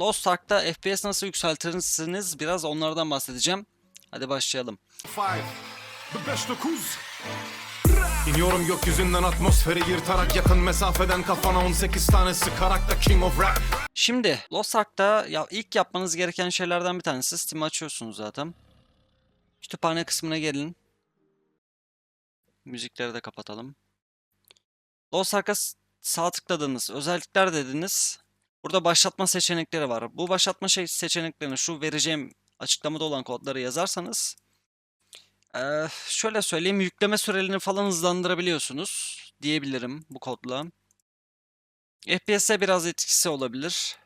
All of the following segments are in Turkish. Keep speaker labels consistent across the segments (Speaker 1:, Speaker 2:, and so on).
Speaker 1: Lost Ark'ta FPS nasıl yükseltirsiniz biraz onlardan bahsedeceğim. Hadi başlayalım.
Speaker 2: İniyorum gökyüzünden atmosferi yırtarak yakın mesafeden kafana 18 tane sıkarak da King of Rap.
Speaker 1: Şimdi Lost Ark'ta ya ilk yapmanız gereken şeylerden bir tanesi Steam'i açıyorsunuz zaten. Kütüphane kısmına gelin. Müzikleri de kapatalım. Lost Ark'a sağ tıkladınız. Özellikler dediniz. Burada başlatma seçenekleri var. Bu başlatma şey seçeneklerini şu vereceğim açıklamada olan kodları yazarsanız eee, şöyle söyleyeyim yükleme sürelerini falan hızlandırabiliyorsunuz diyebilirim bu kodla. FPS'e biraz etkisi olabilir.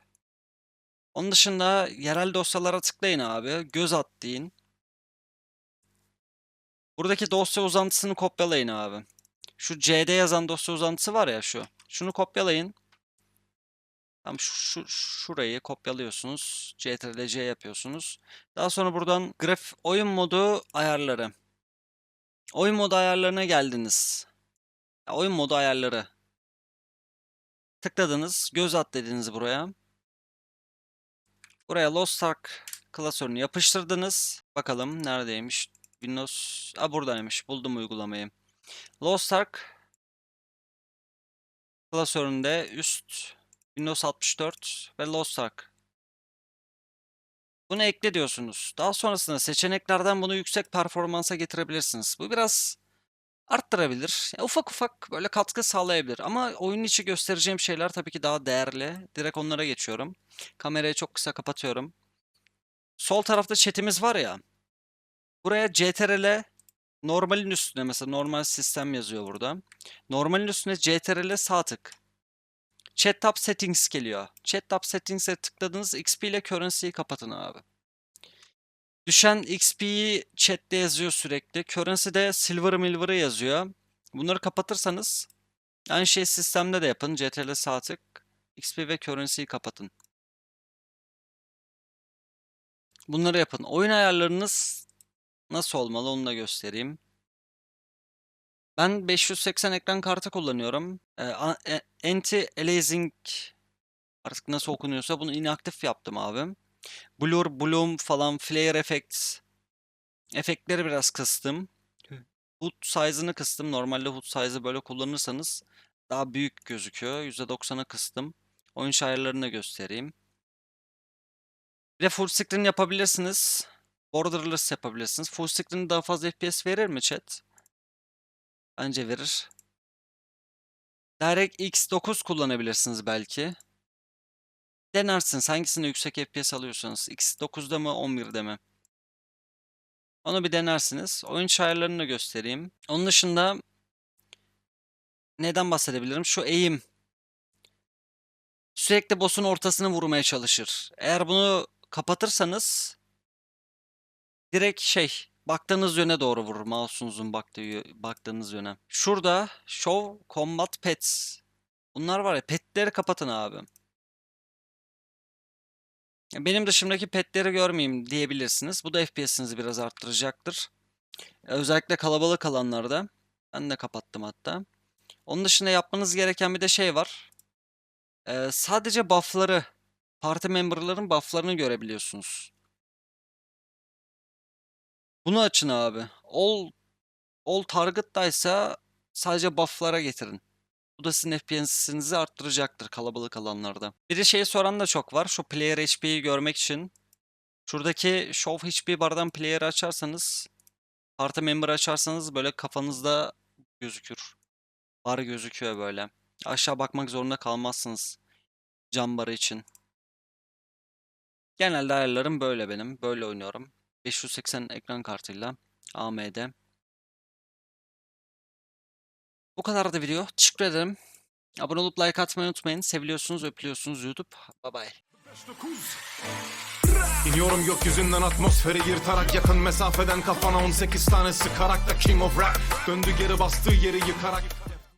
Speaker 1: Onun dışında yerel dosyalara tıklayın abi. Göz at deyin. Buradaki dosya uzantısını kopyalayın abi. Şu CD yazan dosya uzantısı var ya şu. Şunu kopyalayın. Tam şu, şu- şurayı kopyalıyorsunuz. CTRL-C yapıyorsunuz. Daha sonra buradan graf oyun modu ayarları. Oyun modu ayarlarına geldiniz. Ya, Oyun modu ayarları. Tıkladınız. Göz at dediniz buraya. Buraya Lost Ark klasörünü yapıştırdınız. Bakalım neredeymiş? Windows... Aa buradaymış. Buldum uygulamayı. Lost Ark klasöründe üst Windows 64 ve Lost Ark. Bunu ekle diyorsunuz. Daha sonrasında seçeneklerden bunu yüksek performansa getirebilirsiniz. Bu biraz arttırabilir. Ya ufak ufak böyle katkı sağlayabilir. Ama oyun içi göstereceğim şeyler tabii ki daha değerli. Direkt onlara geçiyorum. Kamerayı çok kısa kapatıyorum. Sol tarafta chat'imiz var ya. Buraya CTRL normalin üstüne mesela normal sistem yazıyor burada. Normalin üstüne CTRL sağ tık. Chat tab settings geliyor. Chat tab settings'e tıkladığınız XP ile currency'yi kapatın abi. Düşen XP'yi chatte yazıyor sürekli. Currency'de silver milver'ı yazıyor. Bunları kapatırsanız aynı şey sistemde de yapın. CTRL sağ tık. XP ve currency'yi kapatın. Bunları yapın. Oyun ayarlarınız nasıl olmalı onu da göstereyim. Ben 580 ekran kartı kullanıyorum. Ee, e- Anti-aliasing artık nasıl okunuyorsa bunu inaktif yaptım abi. Blur, bloom falan, flare effects. Efektleri biraz kıstım. Hood size'ını kıstım. Normalde hood size'ı böyle kullanırsanız daha büyük gözüküyor. %90'a kıstım. Oyun ayarlarını da göstereyim. Bir de full screen yapabilirsiniz. Borderless yapabilirsiniz. Full screen daha fazla FPS verir mi chat? Bence verir. DirectX 9 kullanabilirsiniz belki. Denersiniz hangisinde yüksek FPS alıyorsanız. X9'da mı 11'de mi? Onu bir denersiniz. Oyun ayarlarını da göstereyim. Onun dışında neden bahsedebilirim? Şu eğim. Sürekli boss'un ortasını vurmaya çalışır. Eğer bunu kapatırsanız direkt şey baktığınız yöne doğru vurur. Mouse'unuzun baktığı, baktığınız yöne. Şurada Show Combat Pets. Bunlar var ya petleri kapatın abi. Benim dışımdaki petleri görmeyeyim diyebilirsiniz. Bu da FPS'inizi biraz arttıracaktır. Özellikle kalabalık alanlarda. Ben de kapattım hatta. Onun dışında yapmanız gereken bir de şey var. Ee, sadece buff'ları, parti member'ların buff'larını görebiliyorsunuz. Bunu açın abi. All, all target'taysa sadece buff'lara getirin. Bu da sizin FPS'inizi arttıracaktır kalabalık alanlarda. Bir de şeyi soran da çok var. Şu player HP'yi görmek için. Şuradaki show HP bardan player açarsanız, parti member açarsanız böyle kafanızda gözükür. Bar gözüküyor böyle. Aşağı bakmak zorunda kalmazsınız cam barı için. Genelde ayarlarım böyle benim. Böyle oynuyorum. 580 ekran kartıyla AMD. Bu kadar da video. Teşekkür ederim. Abone olup like atmayı unutmayın. Seviliyorsunuz, öpülüyorsunuz YouTube. Bye bye.
Speaker 2: İniyorum gökyüzünden atmosferi yırtarak yakın mesafeden kafana 18 tane sıkarak da King of Rap. Döndü geri bastığı yeri yıkarak.